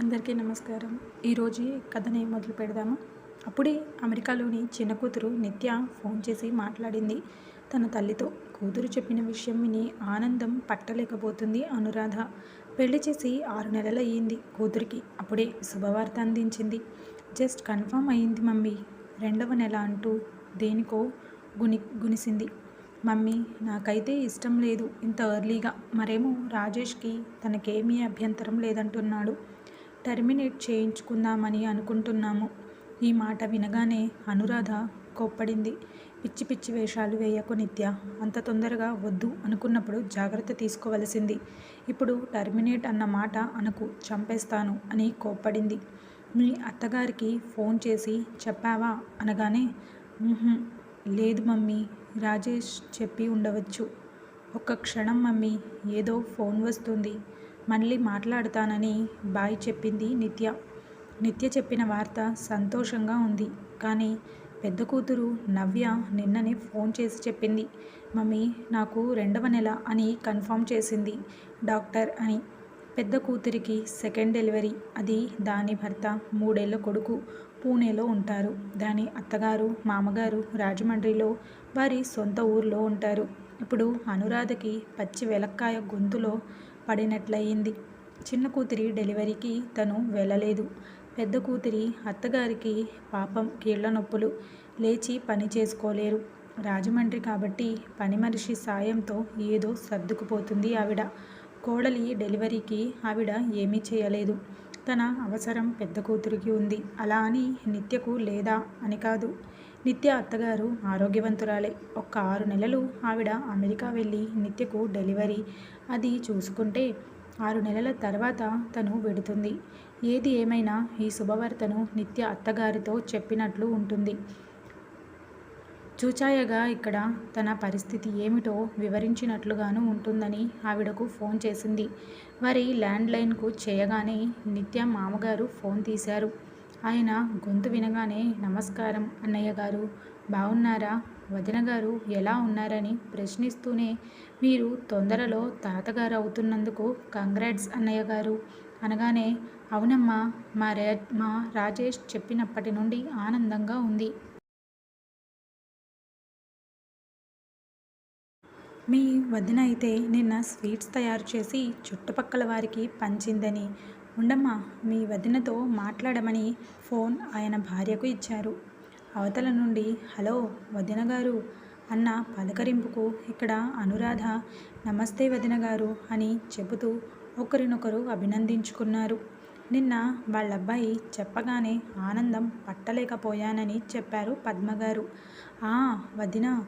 అందరికీ నమస్కారం. ఈరోజు కథని మొదలు పెడదాము. అప్పుడే అమెరికాలోని చిన్న కూతురు నిత్య ఫోన్ చేసి మాట్లాడింది. తన తల్లితో కూతురు చెప్పిన విషయం విని ఆనందం పట్టలేకపోతుంది అనురాధ. పెళ్ళి చేసి ఆరు నెలలు అయ్యింది కూతురికి. అప్పుడే శుభవార్త అందించింది. జస్ట్ కన్ఫర్మ్ అయ్యింది మమ్మీ. రెండవ నెల అంటూ దేనికో గుని గునిసింది. మమ్మీ నాకైతే ఇష్టం లేదు. ఇంత ఎర్లీగా. మరేమో రాజేష్కి తనకేమీ అభ్యంతరం లేదంటున్నాడు. టర్మినేట్ చేయించుకుందామని అనుకుంటున్నాము. ఈ మాట వినగానే అనురాధ కోప్పడింది. పిచ్చి పిచ్చి వేషాలు వేయకు నిత్య. అంత తొందరగా వద్దు అనుకున్నప్పుడు జాగ్రత్త తీసుకోవలసింది. ఇప్పుడు టర్మినేట్ అన్న మాట అనకు చంపేస్తాను అని కోప్పడింది. మీ అత్తగారికి ఫోన్ చేసి చెప్పావా? అనగానే లేదు మమ్మీ రాజేష్ చెప్పి ఉండవచ్చు. ఒక్క క్షణం మమ్మీ ఏదో ఫోన్ వస్తుంది. మళ్ళీ మాట్లాడతానని బాయ్ చెప్పింది నిత్య. నిత్య చెప్పిన వార్త సంతోషంగా ఉంది. కానీ పెద్ద కూతురు నవ్య నిన్ననే ఫోన్ చేసి చెప్పింది మమ్మీ నాకు రెండవ నెల అని కన్ఫర్మ్ చేసింది డాక్టర్ అని. పెద్ద కూతురికి సెకండ్ డెలివరీ. అది దాని భర్త మూడేళ్ళ కొడుకు పూణేలో ఉంటారు. దాని అత్తగారు మామగారు రాజమండ్రిలో వారి సొంత ఊర్లో ఉంటారు. ఇప్పుడు అనురాధకి పచ్చి వెలక్కాయ గొంతులో పడినట్లయింది. చిన్న కూతురి డెలివరీకి తను వెళ్ళలేదు. పెద్ద కూతురి అత్తగారికి పాపం కీళ్ళ నొప్పులు. లేచి పని చేసుకోలేరు. రాజమండ్రి కాబట్టి పని మనిషి సాయంతో ఏదో సర్దుకుపోతుంది ఆవిడ. కోడలి డెలివరీకి ఆవిడ ఏమీ చేయలేదు. తన అవసరం పెద్ద కూతురికి ఉంది. అలా అని నిత్యకు లేదా అని కాదు. నిత్య అత్తగారు ఆరోగ్యవంతురాలే. ఒక్క ఆరు నెలలు ఆవిడ అమెరికా వెళ్ళి నిత్యకు డెలివరీ. అది చూసుకుంటే ఆరు నెలల తర్వాత తను వెడుతుంది. ఏది ఏమైనా ఈ శుభవార్తను నిత్య అత్తగారితో చెప్పినట్లు ఉంటుంది. చూచాయగా ఇక్కడ తన పరిస్థితి ఏమిటో వివరించినట్లుగాను ఉంటుందని ఆవిడకు ఫోన్ చేసింది. వారి ల్యాండ్లైన్కు చేయగానే నిత్య మామగారు ఫోన్ తీశారు. ఆయన గొంతు వినగానే నమస్కారం అన్నయ్య గారు. బాగున్నారా వదిన గారు ఎలా ఉన్నారని ప్రశ్నిస్తూనే మీరు తొందరలో తాతగారు అవుతున్నందుకు కంగ్రాట్స్ అన్నయ్య గారు. అనగానే అవునమ్మా మా రా మా రాజేష్ చెప్పినప్పటి నుండి ఆనందంగా ఉంది. మీ వదిన అయితే నిన్న స్వీట్స్ తయారు చేసి చుట్టుపక్కల వారికి పంచిందని ఉండమ్మా మీ వదినతో మాట్లాడమని ఫోన్ ఆయన భార్యకు ఇచ్చారు. అవతల నుండి హలో వదిన గారు అన్న పలకరింపుకు ఇక్కడ అనురాధ నమస్తే వదిన గారు అని చెబుతూ ఒకరినొకరు అభినందించుకున్నారు. నిన్న వాళ్ళబ్బాయి చెప్పగానే ఆనందం పట్టలేకపోయానని చెప్పారు పద్మగారు. ఆ వదిన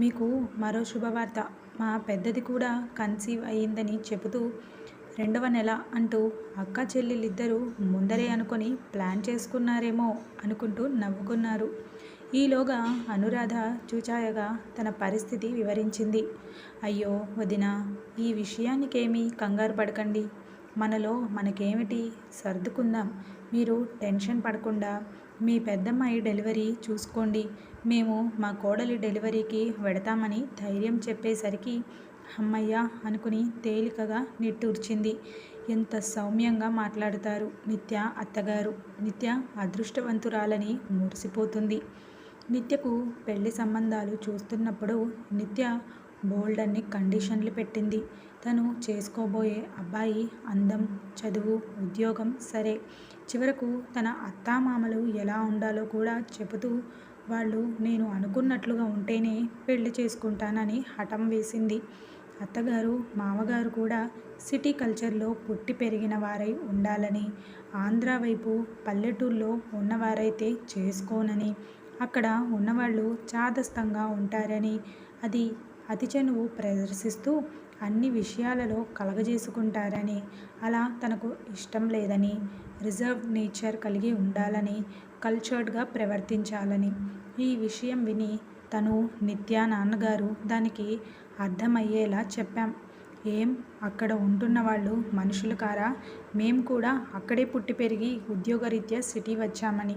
మీకు మరో శుభవార్త. మా పెద్దది కూడా కన్సీవ్ అయ్యిందని చెబుతూ రెండవ నెల అంటూ అక్క చెల్లెలిద్దరూ ముందరే అనుకొని ప్లాన్ చేసుకున్నారేమో అనుకుంటూ నవ్వుకున్నారు. ఈలోగా అనురాధ చూచాయగా తన పరిస్థితి వివరించింది. అయ్యో వదిన ఈ విషయానికేమీ కంగారు పడకండి. మనలో మనకేమిటి సర్దుకుందాం. మీరు టెన్షన్ పడకుండా మీ పెద్దమ్మాయి డెలివరీ చూసుకోండి. మేము మా కోడలి డెలివరీకి వెడతామని ధైర్యం చెప్పేసరికి అమ్మయ్య అనుకుని తేలికగా నిట్టూర్చింది. ఎంత సౌమ్యంగా మాట్లాడతారు నిత్య అత్తగారు. నిత్య అదృష్టవంతురాలని మురిసిపోతుంది. నిత్యకు పెళ్ళి సంబంధాలు చూస్తున్నప్పుడు నిత్య బోల్డ్ అన్ని కండిషన్లు పెట్టింది. తను చేసుకోబోయే అబ్బాయి అందం చదువు ఉద్యోగం సరే. చివరకు తన అత్తామామలు ఎలా ఉండాలో కూడా చెబుతూ వాళ్ళు నేను అనుకున్నట్లుగా ఉంటేనే పెళ్ళి చేసుకుంటానని హఠం వేసింది. అత్తగారు మామగారు కూడా సిటీ కల్చర్లో పుట్టి పెరిగిన వారై ఉండాలని ఆంధ్ర వైపు పల్లెటూళ్ళలో ఉన్నవారైతే చేసుకోనని అక్కడ ఉన్నవాళ్ళు చాదస్తంగా ఉంటారని అది అతి చనువు ప్రదర్శిస్తూ అన్ని విషయాలలో కలగజేసుకుంటారని అలా తనకు ఇష్టం లేదని రిజర్వ్ నేచర్ కలిగి ఉండాలని కల్చర్డ్గా ప్రవర్తించాలని. ఈ విషయం విని తను నిత్య నాన్నగారు దానికి అర్థమయ్యేలా చెప్పాం. ఏం? అక్కడ ఉంటున్న వాళ్ళు మనుషులు కారా? మేం కూడా అక్కడే పుట్టి పెరిగి ఉద్యోగరీత్యా సిటీ వచ్చామని.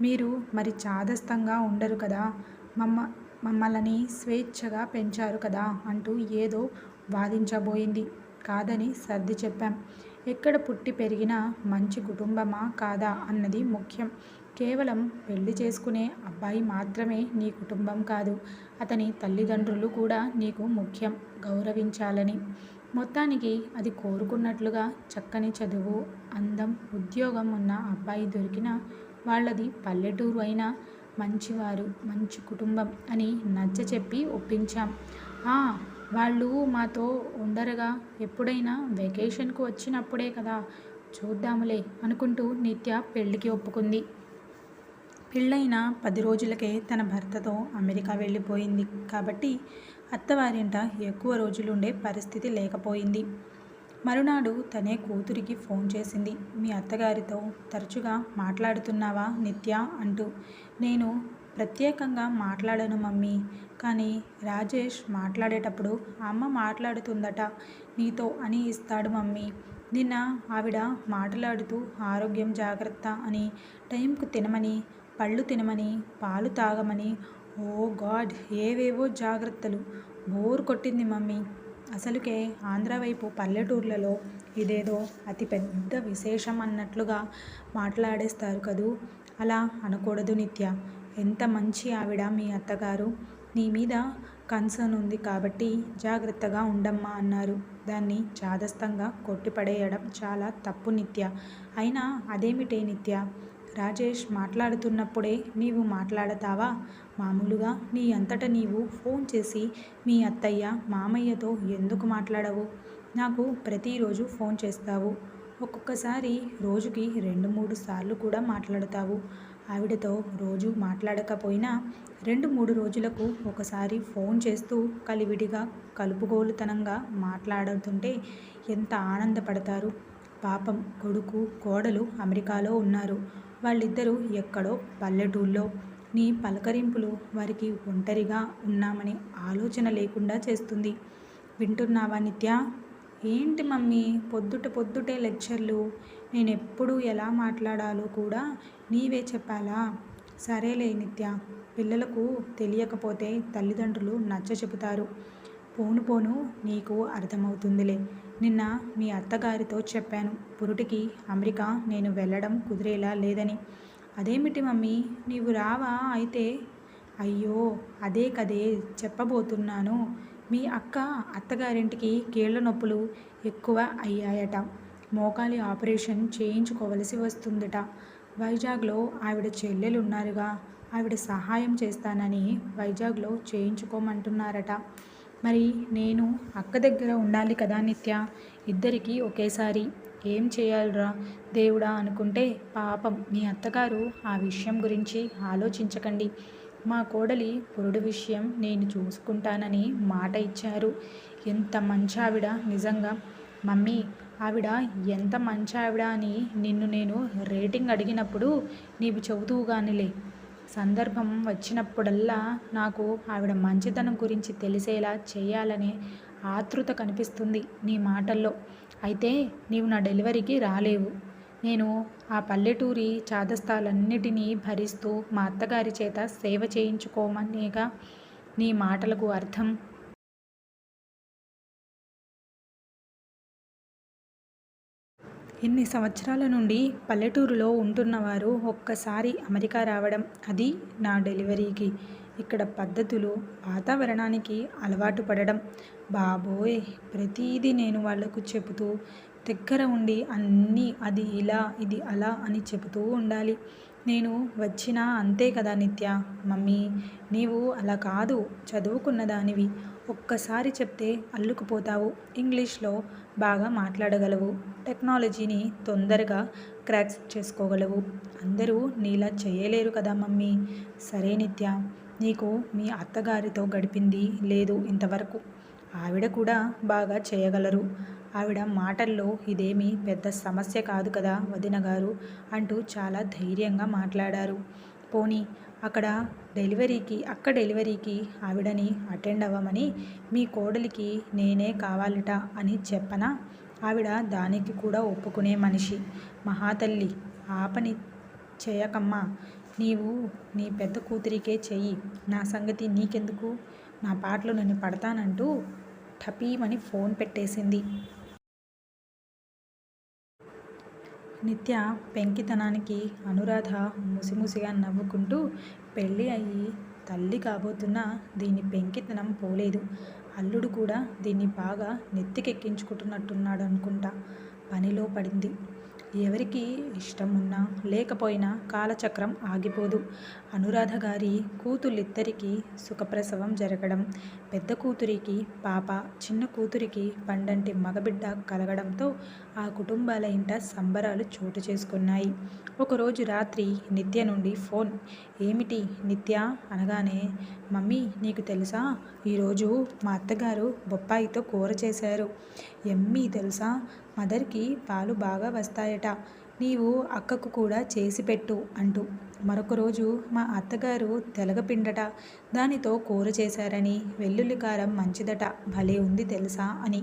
మీరు మరి చాదస్తంగా ఉండరు కదా? మమ్మ మమ్మల్ని స్వేచ్ఛగా పెంచారు కదా? అంటూ ఏదో వాదించబోయింది. కాదని సర్ది చెప్పాం. ఎక్కడ పుట్టి పెరిగినా మంచి కుటుంబమా కాదా? అన్నది ముఖ్యం. కేవలం పెళ్ళి చేసుకునే అబ్బాయి మాత్రమే నీ కుటుంబం కాదు. అతని తల్లిదండ్రులు కూడా నీకు ముఖ్యం గౌరవించాలని. మొత్తానికి అది కోరుకున్నట్లుగా చక్కని చదువు అందం ఉద్యోగం ఉన్న అబ్బాయి దొరికిన వాళ్ళది పల్లెటూరు అయినా మంచివారు మంచి కుటుంబం అని నచ్చ చెప్పి ఒప్పించాం. వాళ్ళు మాతో ఉండరుగా. ఎప్పుడైనా వెకేషన్కు వచ్చినప్పుడే కదా చూద్దాములే అనుకుంటూ నిత్య పెళ్ళికి ఒప్పుకుంది. పెళ్ళైన పది రోజులకే తన భర్తతో అమెరికా వెళ్ళిపోయింది. కాబట్టి అత్తవారింట ఎక్కువ రోజులుండే పరిస్థితి లేకపోయింది. మరునాడు తనే కూతురికి ఫోన్ చేసింది. మీ అత్తగారితో తరచుగా మాట్లాడుతున్నావా నిత్య? అంటూ. నేను ప్రత్యేకంగా మాట్లాడను మమ్మీ. కానీ రాజేష్ మాట్లాడేటప్పుడు అమ్మ మాట్లాడుతుందట. నీతో అని ఇస్తాడు మమ్మీ. నిన్న ఆవిడ మాట్లాడుతూ ఆరోగ్యం జాగ్రత్త అని టైంకు తినమని పళ్ళు తినమని పాలు తాగమని ఓ గాడ్ ఏవేవో జాగ్రత్తలు. బోర్ కొట్టింది మమ్మీ. అసలుకే ఆంధ్ర వైపు పల్లెటూర్లలో ఇదేదో అతి పెద్ద విశేషం అన్నట్లుగా మాట్లాడేస్తారు కదూ? అలా అనకూడదు నిత్య. ఎంత మంచి ఆవిడ మీ అత్తగారు. నీ మీద కన్సర్న్ ఉంది కాబట్టి జాగ్రత్తగా ఉండమ్మా అన్నారు. దాన్ని చాదస్తంగా కొట్టిపడేయడం చాలా తప్పు నిత్య. అయినా అదేమిటే నిత్య? రాజేష్ మాట్లాడుతున్నప్పుడే నీవు మాట్లాడతావా? మామూలుగా నీ అంతట నీవు ఫోన్ చేసి మీ అత్తయ్య మామయ్యతో ఎందుకు మాట్లాడవు? నాకు ప్రతిరోజు ఫోన్ చేస్తావు. ఒక్కొక్కసారి రోజుకి రెండు మూడు సార్లు కూడా మాట్లాడతావు. ఆవిడతో రోజు మాట్లాడకపోయినా రెండు మూడు రోజులకు ఒకసారి ఫోన్ చేస్తూ కలివిడిగా కలుపుగోలుతనంగా మాట్లాడుతుంటే ఎంత ఆనందపడతారు. పాపం కొడుకు కోడలు అమెరికాలో ఉన్నారు. వాళ్ళిద్దరూ ఎక్కడో పల్లెటూళ్ళో నీ పలకరింపులు వారికి ఒంటరిగా ఉన్నామని ఆలోచన లేకుండా చేస్తుంది. వింటున్నావా నిత్య? ఏంటి మమ్మీ? పొద్దుట పొద్దుటే లెక్చర్లు. నేను ఎప్పుడు ఎలా మాట్లాడాలో కూడా నీవే చెప్పాలా? సరేలే నిత్య. పిల్లలకు తెలియకపోతే తల్లిదండ్రులు నచ్చ చెబుతారు పోను పోను నీకు అర్థమవుతుందిలే. నిన్న మీ అత్తగారితో చెప్పాను పురుటికి అమెరికా నేను వెళ్ళడం కుదిరేలా లేదని. అదేమిటి మమ్మీ నీవు రావా అయితే? అయ్యో అదే కదే చెప్పబోతున్నాను. మీ అక్క అత్తగారింటికి కీళ్ళ నొప్పులు ఎక్కువ అయ్యాయట. మోకాలి ఆపరేషన్ చేయించుకోవలసి వస్తుందట. వైజాగ్లో ఆవిడ చెల్లెలు ఉన్నారుగా ఆవిడ సహాయం చేస్తానని వైజాగ్లో చేయించుకోమంటున్నారట. మరి నేను అక్క దగ్గర ఉండాలి కదా నిత్య? ఇద్దరికీ ఒకేసారి ఏం చేయాలిరా దేవుడా అనుకుంటే పాపం మీ అత్తగారు ఆ విషయం గురించి ఆలోచించకండి. మా కోడలి పురుడు విషయం నేను చూసుకుంటానని మాట ఇచ్చారు. ఎంత మంచి ఆవిడ నిజంగా? మమ్మీ ఆవిడ ఎంత మంచి ఆవిడ అని నిన్ను నేను రేటింగ్ అడిగినప్పుడు నీవు చెబుతూగానిలే. సందర్భం వచ్చినప్పుడల్లా నాకు ఆవిడ మంచితనం గురించి తెలిసేలా చేయాలనే ఆతృత కనిపిస్తుంది నీ మాటల్లో. అయితే నీవు నా డెలివరీకి రాలేవు. నేను ఆ పల్లెటూరి చాదస్తాలన్నిటినీ భరిస్తూ మా అత్తగారి చేత సేవ చేయించుకోమనేగా నీ మాటలకు అర్థం ఇన్ని సంవత్సరాల నుండి పల్లెటూరులో ఉంటున్నవారు ఒక్కసారి అమెరికా రావడం అది నా డెలివరీకి. ఇక్కడ పద్ధతులు వాతావరణానికి అలవాటు పడడం. బాబోయ్! ప్రతిదీ నేను వాళ్ళకు చెబుతూ దగ్గర ఉండి అన్నీ అది ఇలా ఇది అలా అని చెబుతూ ఉండాలి. నేను వచ్చినా అంతే కదా నిత్య. మమ్మీ నీవు అలా కాదు. చదువుకున్న దానివి ఒక్కసారి చెప్తే అల్లుకుపోతావు. ఇంగ్లీష్లో బాగా మాట్లాడగలవు. టెక్నాలజీని తొందరగా క్రాక్స్ చేసుకోగలవు. అందరూ నీలా చేయలేరు కదా మమ్మీ. సరే నిత్య నీకు మీ అత్తగారితో గడిపింది లేదు ఇంతవరకు. ఆవిడ కూడా బాగా చేయగలరు. ఆవిడ మాటల్లో ఇదేమీ పెద్ద సమస్య కాదు కదా వదిన గారు అంటూ చాలా ధైర్యంగా మాట్లాడారు. పోనీ అక్కడ డెలివరీకి అక్క డెలివరీకి ఆవిడని అటెండ్ అవ్వమని మీ కోడలికి నేనే కావాలట అని చెప్పనా? ఆవిడ దానికి కూడా ఒప్పుకునే మనిషి. మహాతల్లి ఆపని చేయకమ్మా. నీవు నీ పెద్ద కూతురికే చెయ్యి. నా సంగతి నీకెందుకు? నా పాటలు నన్ను పడతానంటూ ఠపీమని ఫోన్ పెట్టేసింది. నిత్య పెంకితనానికి అనురాధ ముసిముసిగా నవ్వుకుంటూ పెళ్ళి అయ్యి తల్లి కాబోతున్న దీని పెంకితనం పోలేదు. అల్లుడు కూడా దీన్ని బాగా నెత్తికెక్కించుకుంటున్నట్టున్నాడు అనుకుంటా పనిలో పడింది. ఎవరికి ఇష్టం ఉన్నా లేకపోయినా కాలచక్రం ఆగిపోదు. అనురాధ గారి కూతుళ్ళిద్దరికీ సుఖప్రసవం జరగడం పెద్ద కూతురికి పాప చిన్న కూతురికి పండంటి మగబిడ్డ కలగడంతో ఆ కుటుంబాల ఇంట సంబరాలు చోటు చేసుకున్నాయి. ఒకరోజు రాత్రి నిత్య నుండి ఫోన్ ఏమిటి నిత్య? అనగానే మమ్మీ నీకు తెలుసా? ఈరోజు మా అత్తగారు బొప్పాయితో కూర చేశారు. ఎమ్మీ తెలుసా? మదర్కి పాలు బాగా వస్తాయట. నీవు అక్కకు కూడా చేసి పెట్టు అంటూ. మరొక రోజు మా అత్తగారు తెలగపిండట. దానితో కూర చేశారని వెల్లుల్లి కారం మంచిదట. భలే ఉంది తెలుసా అని.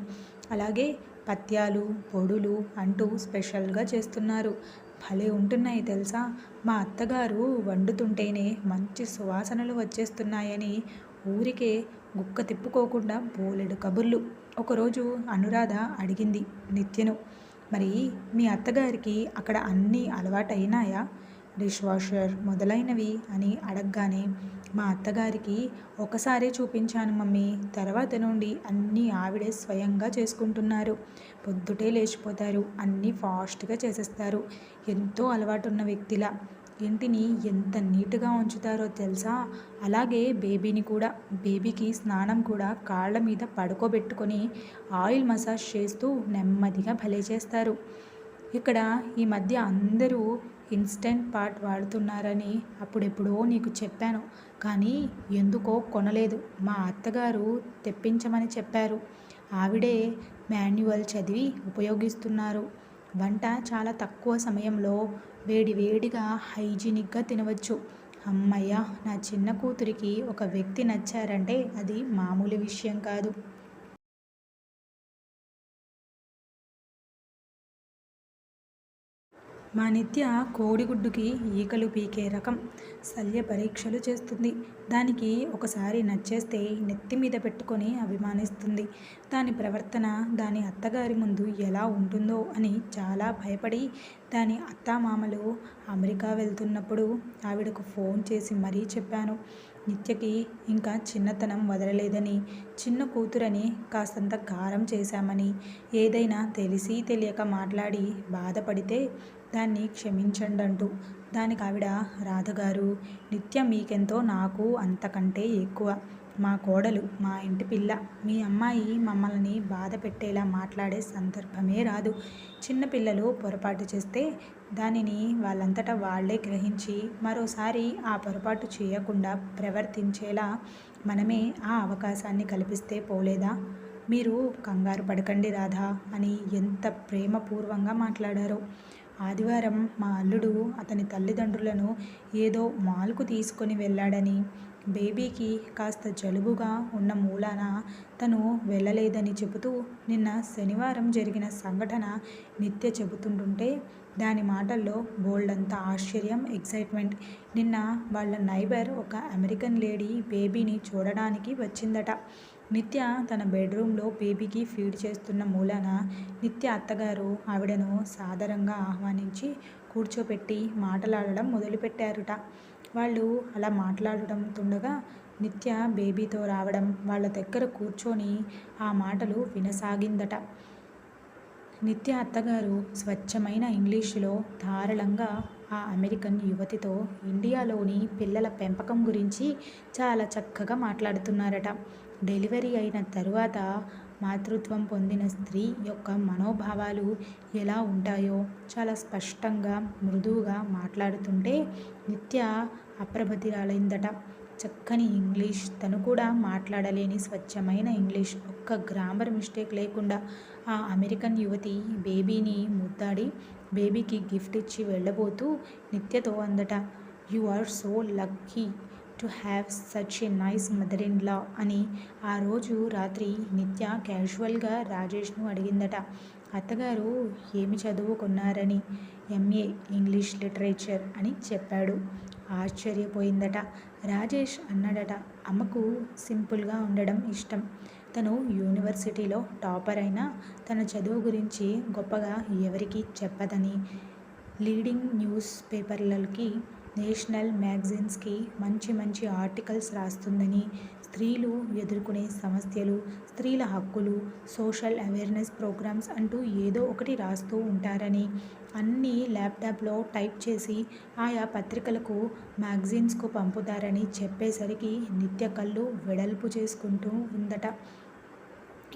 అలాగే పత్యాలు పొడులు అంటూ స్పెషల్గా చేస్తున్నారు. భలే ఉంటున్నాయి తెలుసా? మా అత్తగారు వండుతుంటేనే మంచి సువాసనలు వచ్చేస్తున్నాయని ఊరికే గుక్క తిప్పుకోకుండా బోలెడు కబుర్లు. ఒకరోజు అనురాధ అడిగింది నిత్యను మరి మీ అత్తగారికి అక్కడ అన్నీ అలవాటైనాయా? డిష్ వాషర్ మొదలైనవి? అని అడగగానే మా అత్తగారికి ఒకసారే చూపించాను మమ్మీ. తర్వాత నుండి అన్నీ ఆవిడే స్వయంగా చేసుకుంటున్నారు. పొద్దుటే లేచిపోతారు. అన్నీ ఫాస్ట్గా చేసేస్తారు. ఎంతో అలవాటున్న వ్యక్తిలా. ఇంటిని ఎంత నీట్గా ఉంచుతారో తెలుసా? అలాగే బేబీని కూడా బేబీకి స్నానం కూడా కాళ్ళ మీద పడుకోబెట్టుకొని ఆయిల్ మసాజ్ చేస్తూ నెమ్మదిగా భలే చేస్తారు. ఇక్కడ ఈ మధ్య అందరూ ఇన్స్టెంట్ పార్ట్ వాడుతున్నారని అప్పుడెప్పుడో నీకు చెప్పాను. కానీ ఎందుకో కొనలేదు. మా అత్తగారు తెప్పించమని చెప్పారు. ఆవిడే మాన్యువల్ చదివి ఉపయోగిస్తున్నారు. వంట చాలా తక్కువ సమయంలో వేడి వేడిగా హైజీనిక్గా తినవచ్చు. అమ్మయ్య నా చిన్న కూతురికి ఒక వ్యక్తి నచ్చారంటే అది మామూలు విషయం కాదు. మా నిత్య కోడిగుడ్డుకి ఈకలు పీకే రకం శల్య పరీక్షలు చేస్తుంది. దానికి ఒకసారి నచ్చేస్తే నెత్తి మీద పెట్టుకొని అభిమానిస్తుంది. దాని ప్రవర్తన దాని అత్తగారి ముందు ఎలా ఉంటుందో అని చాలా భయపడి దాని అత్తామామలు అమెరికా వెళ్తున్నప్పుడు ఆవిడకు ఫోన్ చేసి మరీ చెప్పాను. నిత్యకి ఇంకా చిన్నతనం వదలలేదని చిన్న కూతురని కాస్తంత కారం చేశామని ఏదైనా తెలిసి తెలియక మాట్లాడి బాధపడితే దాన్ని క్షమించండి అంటూ దానికి ఆవిడ రాధగారు నిత్యం మీకెంతో నాకు అంతకంటే ఎక్కువ. మా కోడలు మా ఇంటి పిల్ల మీ అమ్మాయి మమ్మల్ని బాధ పెట్టేలా మాట్లాడే సందర్భమే రాదు. చిన్నపిల్లలు పొరపాటు చేస్తే దానిని వాళ్ళంతటా వాళ్ళే గ్రహించి మరోసారి ఆ పొరపాటు చేయకుండా ప్రవర్తించేలా మనమే ఆ అవకాశాన్ని కల్పిస్తే పోలేదా? మీరు కంగారు పడకండి రాధా అని ఎంత ప్రేమపూర్వంగా మాట్లాడారో. ఆదివారం మా అల్లుడు అతని తల్లిదండ్రులను ఏదో మాల్కు తీసుకొని వెళ్ళాడని బేబీకి కాస్త జలుబుగా ఉన్న మూలాన తను వెళ్ళలేదని చెబుతూ నిన్న శనివారం జరిగిన సంఘటన నిత్య చెబుతుంటుంటే దాని మాటల్లో బోల్డంత ఆశ్చర్యం ఎక్సైట్మెంట్. నిన్న వాళ్ళ నైబర్ ఒక అమెరికన్ లేడీ బేబీని చూడడానికి వచ్చిందట. నిత్య తన బెడ్రూమ్లో బేబీకి ఫీడ్ చేస్తున్న మూలాన నిత్య అత్తగారు ఆవిడను సాదరంగా ఆహ్వానించి కూర్చోపెట్టి మాట్లాడడం మొదలుపెట్టారుట. వాళ్ళు అలా మాట్లాడడం తుండగా నిత్య బేబీతో రావడం వాళ్ళ దగ్గర కూర్చొని ఆ మాటలు వినసాగిందట. నిత్య అత్తగారు స్వచ్ఛమైన ఇంగ్లీషులో ధారళంగా ఆ అమెరికన్ యువతితో ఇండియాలోని పిల్లల పెంపకం గురించి చాలా చక్కగా మాట్లాడుతున్నారట. డెలివరీ అయిన తరువాత మాతృత్వం పొందిన స్త్రీ యొక్క మనోభావాలు ఎలా ఉంటాయో చాలా స్పష్టంగా మృదువుగా మాట్లాడుతుంటే నిత్య అప్రభతిరాలైందట. చక్కని ఇంగ్లీష్ తను కూడా మాట్లాడలేని స్వచ్ఛమైన ఇంగ్లీష్. ఒక్క గ్రామర్ మిస్టేక్ లేకుండా ఆ అమెరికన్ యువతి బేబీని ముద్దాడి బేబీకి గిఫ్ట్ ఇచ్చి వెళ్ళబోతూ నిత్యతో అందట you are so lucky to have such a nice mother in law అని ఆ రోజు రాత్రి నిత్య క్యాజువల్గా రాజేష్ను అడిగిందట. అత్తగారు ఏమి చదువుకున్నారని ఎంఏ ఇంగ్లీష్ లిటరేచర్ అని చెప్పాడు. ఆశ్చర్యపోయిందట. రాజేష్ అన్నాడట అమ్మకు సింపుల్గా ఉండడం ఇష్టం. తను యూనివర్సిటీలో టాపర్ అయినా తన చదువు గురించి గొప్పగా ఎవరికీ చెప్పదని. లీడింగ్ న్యూస్ పేపర్లకి నేషనల్ మ్యాగజైన్స్కి మంచి మంచి ఆర్టికల్స్ రాస్తుందని స్త్రీలు ఎదుర్కొనే సమస్యలు స్త్రీల హక్కులు సోషల్ అవేర్నెస్ ప్రోగ్రామ్స్ అంటూ ఏదో ఒకటి రాస్తూ ఉంటారని అన్నీ ల్యాప్టాప్లో టైప్ చేసి ఆయా పత్రికలకు మ్యాగజైన్స్కు పంపుతారని చెప్పేసరికి నిత్య కళ్ళు వెడల్పు చేసుకుంటూ ఉందట.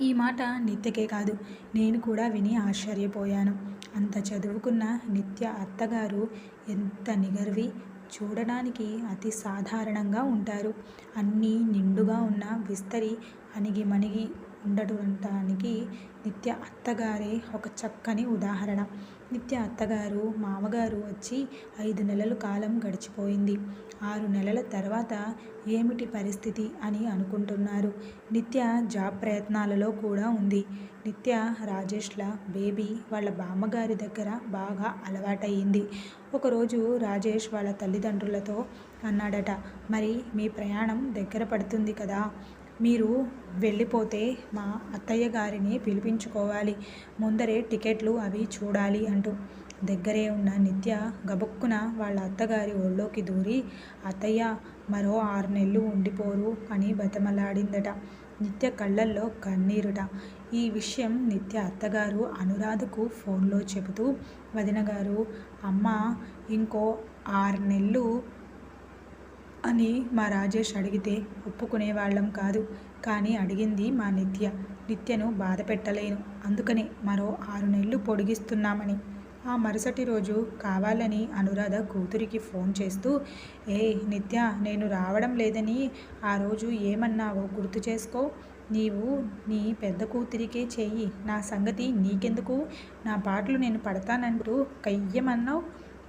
ఈ మాట నిత్యకే కాదు. నేను కూడా విని ఆశ్చర్యపోయాను. అంత చదువుకున్న నిత్య అత్తగారు ఎంత నిగర్వి చూడడానికి అతి సాధారణంగా ఉంటారు. అన్నీ నిండుగా ఉన్న విస్తరి అణిగి మణిగి ఉండటానికి నిత్య అత్తగారే ఒక చక్కని ఉదాహరణ. నిత్య అత్తగారు మామగారు వచ్చి ఐదు నెలలు కాలం గడిచిపోయింది. ఆరు నెలల తర్వాత ఏమిటి పరిస్థితి అని అనుకుంటున్నారు. నిత్య జాబ్ ప్రయత్నాలలో కూడా ఉంది. నిత్య రాజేష్ల బేబీ వాళ్ళ బామ్మగారి దగ్గర బాగా అలవాటయ్యింది. ఒకరోజు రాజేష్ వాళ్ళ తల్లిదండ్రులతో అన్నాడట మరి మీ ప్రయాణం దగ్గర పడుతుంది కదా. మీరు వెళ్ళిపోతే మా అత్తయ్య గారిని పిలిపించుకోవాలి. ముందరే టికెట్లు అవి చూడాలి అంటూ దగ్గరే ఉన్న నిత్య గబుక్కున వాళ్ళ అత్తగారి ఒళ్ళోకి దూరి అత్తయ్య మరో ఆరు నెలలు ఉండిపోరు అని బతమలాడిందట. నిత్య కళ్ళల్లో కన్నీరుట. ఈ విషయం నిత్య అత్తగారు అనురాధకు ఫోన్లో చెబుతూ వదిన గారు అమ్మ ఇంకో ఆరు నెలలు అని మా రాజేష్ అడిగితే ఒప్పుకునేవాళ్ళం కాదు. కానీ అడిగింది మా నిత్య. నిత్యను బాధ పెట్టలేను. అందుకనే మరో ఆరు నెలలు పొడిగిస్తున్నామని. ఆ మరుసటి రోజు కావాలని అనురాధ కూతురికి ఫోన్ చేస్తూ ఏ నిత్య నేను రావడం లేదని ఆ రోజు ఏమన్నావో గుర్తు చేసుకో. నీవు నీ పెద్ద కూతురికే చెయ్యి. నా సంగతి నీకెందుకు? నా పాటలు నేను పడతానంటూ కయ్యమన్నావు.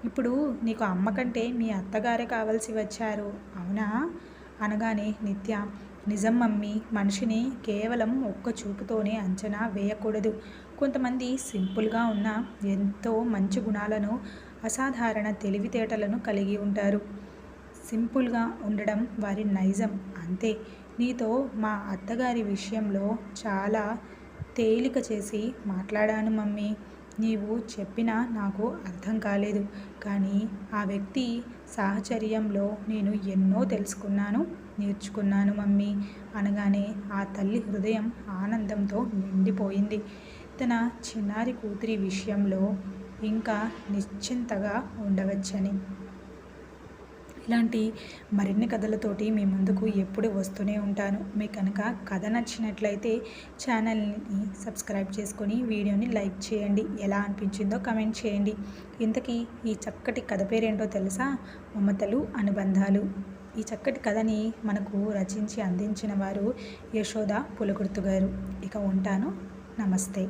ఇప్పుడు నీకు అమ్మ కంటే మీ అత్తగారే కావలసి వచ్చారు. అవునా? అనగానే నిత్య నిజం మమ్మీ మనిషిని కేవలం ఒక్క చూపుతోనే అంచనా వేయకూడదు. కొంతమంది సింపుల్గా ఉన్న ఎంతో మంచి గుణాలను అసాధారణ తెలివితేటలను కలిగి ఉంటారు. సింపుల్గా ఉండడం వారి నైజం. అంతే. నీతో మా అత్తగారి విషయంలో చాలా తేలిక చేసి మాట్లాడాను మమ్మీ. నీవు చెప్పినా నాకు అర్థం కాలేదు. కానీ ఆ వ్యక్తి సాహచర్యంలో నేను ఎన్నో తెలుసుకున్నాను నేర్చుకున్నాను మమ్మీ అనగానే ఆ తల్లి హృదయం ఆనందంతో నిండిపోయింది. తన చిన్నారి కూతురి విషయంలో ఇంకా నిశ్చింతగా ఉండవచ్చని ఇలాంటి మరిన్ని కథలతోటి మీ ముందుకు ఎప్పుడు వస్తూనే ఉంటాను. మీకు కనుక కథ నచ్చినట్లయితే ఛానల్ని సబ్స్క్రైబ్ చేసుకొని వీడియోని లైక్ చేయండి. ఎలా అనిపించిందో కమెంట్ చేయండి. ఇంతకీ ఈ చక్కటి కథ పేరేంటో తెలుసా? మమతలు అనుబంధాలు. ఈ చక్కటి కథని మనకు రచించి అందించిన వారు యశోద పులగుర్తు గారు. ఇక ఉంటాను. నమస్తే.